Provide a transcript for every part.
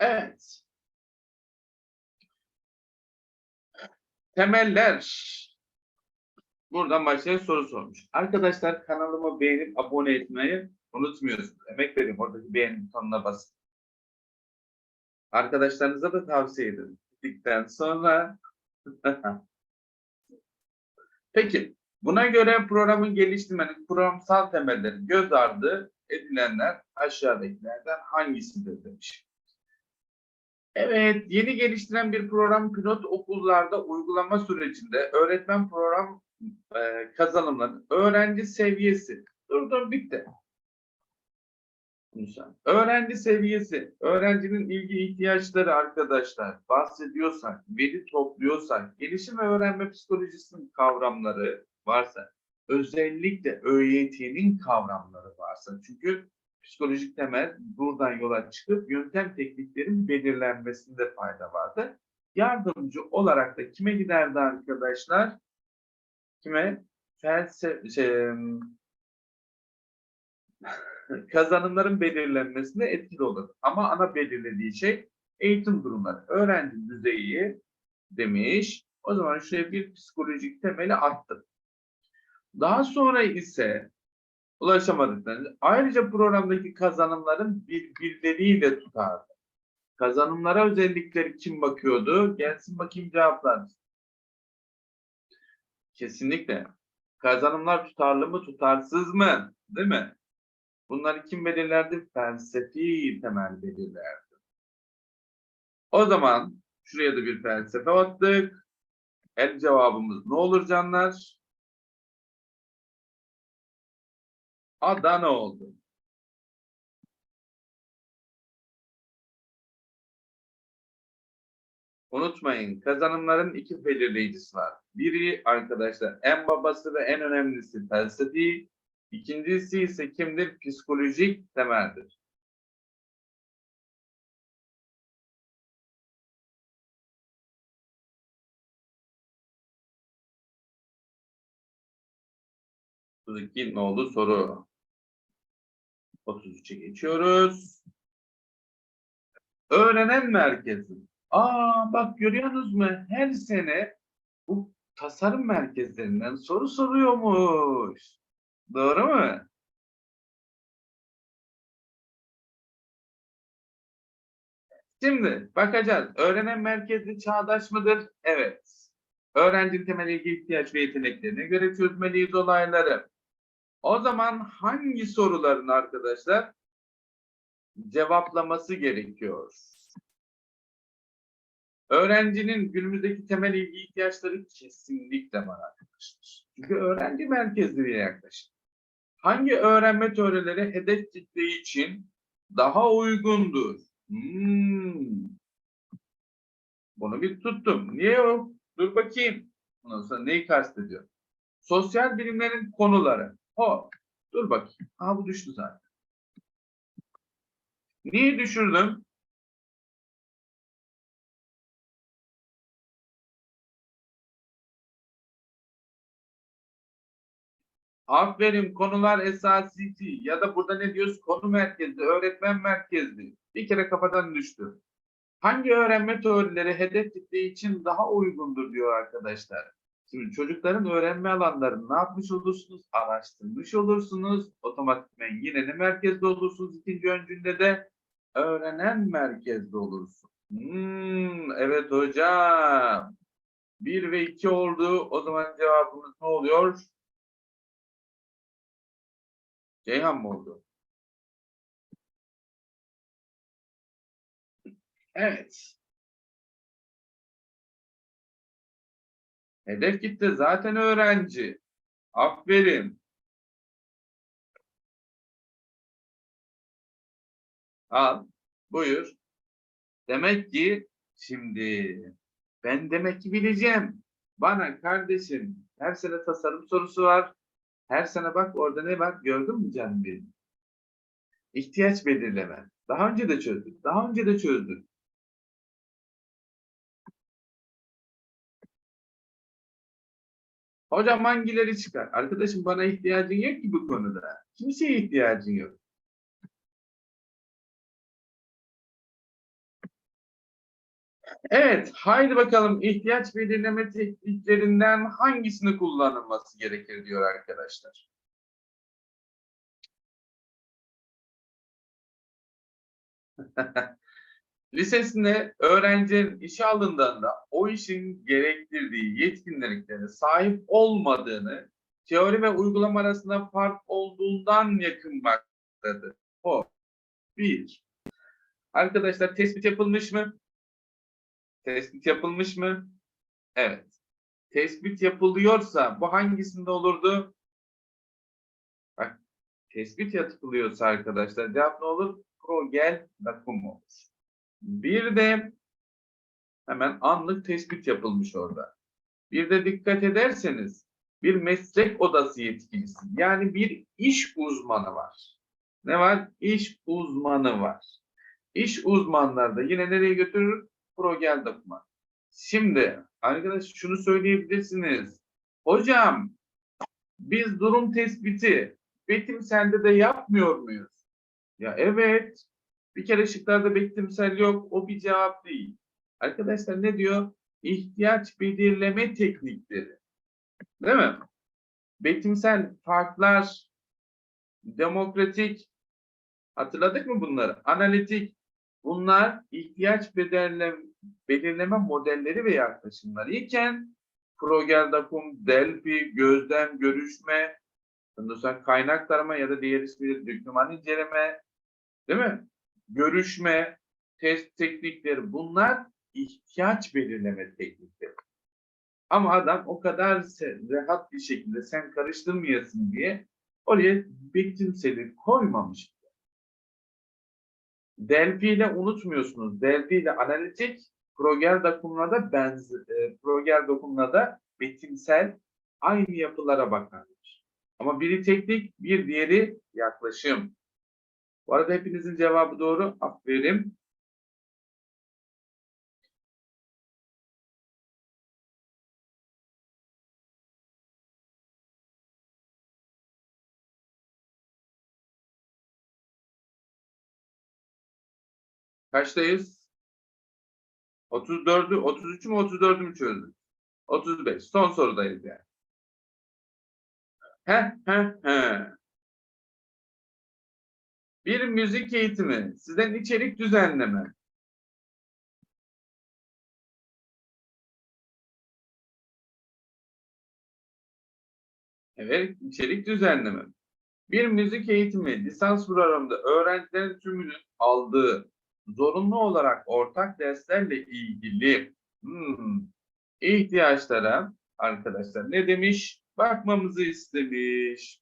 Evet. Temeller. Buradan başlayan soru sormuş. Arkadaşlar kanalıma beğenip abone etmeyi unutmuyorsunuz. Emek verin oradaki beğeni butonuna basın. Arkadaşlarınıza da tavsiye edin. Bittikten sonra Peki, buna göre programın geliştirmenin programsal temelleri göz ardı edilenler aşağıdakilerden hangisidir demiş. Evet, yeni geliştiren bir program pilot okullarda uygulama sürecinde öğretmen program e, kazanımları, öğrenci seviyesi. Dur bitti. Öğrenci seviyesi, öğrencinin ilgi ihtiyaçları arkadaşlar bahsediyorsak, veri topluyorsak, gelişim ve öğrenme psikolojisinin kavramları varsa, özellikle ÖYT'nin kavramları varsa, çünkü psikolojik temel buradan yola çıkıp yöntem tekniklerin belirlenmesinde fayda vardı. Yardımcı olarak da kime giderdi arkadaşlar? Kime? Felsefe, şey, kazanımların belirlenmesinde etkili olur. Ama ana belirlediği şey eğitim durumları. Öğrenci düzeyi demiş. O zaman şuraya bir psikolojik temeli attım. Daha sonra ise ulaşamadıklarını ayrıca programdaki kazanımların birbirleriyle tutardı. Kazanımlara özellikleri kim bakıyordu? Gelsin bakayım cevaplar. Kesinlikle. Kazanımlar tutarlı mı tutarsız mı? Değil mi? Bunları kim belirlerdi? Felsefi temel belirlerdi. O zaman şuraya da bir felsefe attık. El cevabımız ne olur canlar? Adana oldu. Unutmayın kazanımların iki belirleyicisi var. Biri arkadaşlar en babası ve en önemlisi felsefi, İkincisi ise kimdir? Psikolojik temeldir. Buradaki ne oldu soru? 33'e geçiyoruz. Öğrenen merkezi. Aa bak görüyorsunuz mu? Her sene bu tasarım merkezlerinden soru soruyormuş. Doğru mu? Şimdi bakacağız. Öğrenen merkezli çağdaş mıdır? Evet. Öğrencinin temel ilgi ihtiyaç ve yeteneklerine göre çözmeliyiz olayları. O zaman hangi soruların arkadaşlar cevaplaması gerekiyor? Öğrencinin günümüzdeki temel ilgi ihtiyaçları kesinlikle var arkadaşlar. Çünkü öğrenci merkezli bir yaklaşım. Hangi öğrenme teorileri hedef kitle için daha uygundur? Hmm. Bunu bir tuttum. Niye o? Dur bakayım. Neyi kastediyor? Sosyal bilimlerin konuları. Ho. Dur bakayım. Aa bu düştü zaten. Niye düşürdüm? Aferin konular esasisi ya da burada ne diyoruz konu merkezli, öğretmen merkezli. Bir kere kafadan düştü. Hangi öğrenme teorileri hedef için daha uygundur diyor arkadaşlar. Şimdi çocukların öğrenme alanlarını ne yapmış olursunuz? Araştırmış olursunuz. Otomatikmen yine ne merkezde olursunuz? İkinci öncünde de öğrenen merkezde olursun. Hmm, evet hocam. Bir ve iki oldu. O zaman cevabımız ne oluyor? Ceyhan mı oldu? Evet. Hedef kitle zaten öğrenci. Aferin. Al. Buyur. Demek ki şimdi ben demek ki bileceğim. Bana kardeşim her sene tasarım sorusu var. Her sene bak orada ne var gördün mü canım benim? İhtiyaç belirleme. Daha önce de çözdük. Daha önce de çözdük. Hocam hangileri çıkar? Arkadaşım bana ihtiyacın yok ki bu konuda. Kimseye ihtiyacın yok. Evet, haydi bakalım ihtiyaç belirleme tekniklerinden hangisini kullanılması gerekir diyor arkadaşlar. Lisesinde öğrencinin işe alındığında o işin gerektirdiği yetkinliklere sahip olmadığını, teori ve uygulama arasında fark olduğundan yakınmaktadır. O. Bir. Arkadaşlar tespit yapılmış mı? Tespit yapılmış mı? Evet. Tespit yapılıyorsa bu hangisinde olurdu? Bak, tespit yapılıyorsa arkadaşlar cevap ne olur? Progel dakum olur. Bir de hemen anlık tespit yapılmış orada. Bir de dikkat ederseniz bir meslek odası yetkilisi yani bir iş uzmanı var. Ne var? İş uzmanı var. İş uzmanları da yine nereye götürür? Progel dokuma. Şimdi arkadaş şunu söyleyebilirsiniz. Hocam biz durum tespiti betimselde de yapmıyor muyuz? Ya evet. Bir kere şıklarda betimsel yok. O bir cevap değil. Arkadaşlar ne diyor? İhtiyaç belirleme teknikleri. Değil mi? Betimsel farklar, demokratik, hatırladık mı bunları? Analitik, bunlar ihtiyaç belirleme, belirleme modelleri ve yaklaşımları iken Progel Dakum, Delphi, gözlem, görüşme, ondan sonra ya da diğer ismiyle doküman inceleme, değil mi? Görüşme, test teknikleri bunlar ihtiyaç belirleme teknikleri. Ama adam o kadar rahat bir şekilde sen karıştırmayasın diye oraya betimseli koymamış. Delphi ile unutmuyorsunuz. Delphi ile analitik, Progel dokumuna da benz e, Progel dokumuna da betimsel aynı yapılara bakarmış. Ama biri teknik, bir diğeri yaklaşım. Bu arada hepinizin cevabı doğru. Aferin. Kaçtayız? 34'ü, 33'ü mü 34'ü mü çözdük? 35. Son sorudayız yani. He he he. Bir müzik eğitimi, sizden içerik düzenleme. Evet, içerik düzenleme. Bir müzik eğitimi lisans programında öğrencilerin tümünün aldığı zorunlu olarak ortak derslerle ilgili hmm, ihtiyaçlara arkadaşlar ne demiş? Bakmamızı istemiş.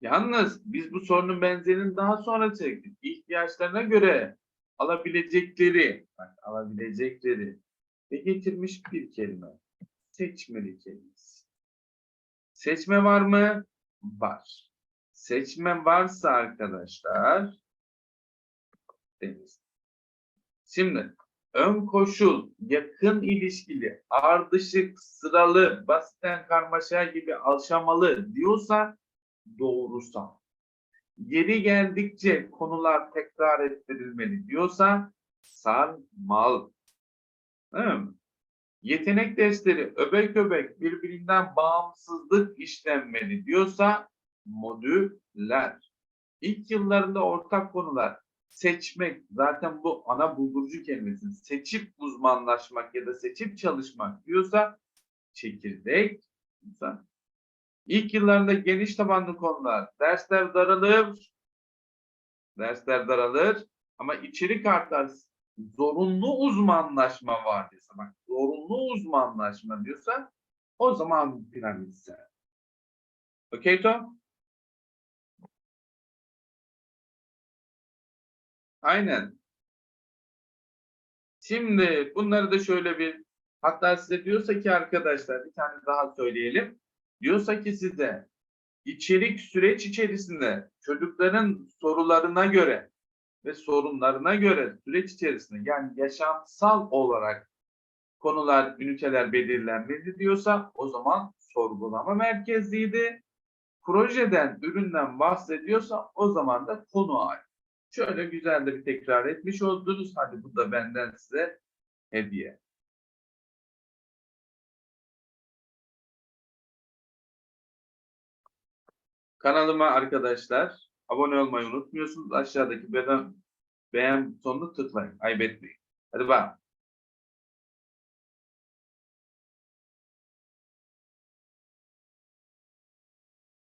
Yalnız biz bu sorunun benzerini daha sonra çektik. İhtiyaçlarına göre alabilecekleri, bak alabilecekleri ve getirmiş bir kelime. Seçmeli kelimesi. Seçme var mı? Var. Seçme varsa arkadaşlar deniz. Şimdi ön koşul, yakın ilişkili, ardışık, sıralı, basitten karmaşa gibi alşamalı diyorsa doğrusal. Geri geldikçe konular tekrar ettirilmeli diyorsa sarmal. Değil mi? Yetenek dersleri öbek öbek birbirinden bağımsızlık işlenmeli diyorsa modüller. İlk yıllarında ortak konular seçmek zaten bu ana bulgurucu kelimesi seçip uzmanlaşmak ya da seçip çalışmak diyorsa çekirdek İlk yıllarında geniş tabanlı konular, dersler daralır, dersler daralır ama içerik artar, zorunlu uzmanlaşma var diyorsa, bak zorunlu uzmanlaşma diyorsa o zaman piramitsel. Okey Tom? Aynen. Şimdi bunları da şöyle bir hatta size diyorsa ki arkadaşlar bir tane daha söyleyelim. Diyorsa ki size içerik süreç içerisinde çocukların sorularına göre ve sorunlarına göre süreç içerisinde yani yaşamsal olarak konular, üniteler belirlenmeli diyorsa o zaman sorgulama merkezliydi. Projeden, üründen bahsediyorsa o zaman da konu ait. Şöyle güzel de bir tekrar etmiş oldunuz. Hadi bu da benden size hediye. Kanalıma arkadaşlar abone olmayı unutmuyorsunuz. Aşağıdaki beğen, beğen butonunu tıklayın. Ayıp etmeyin. Hadi bak.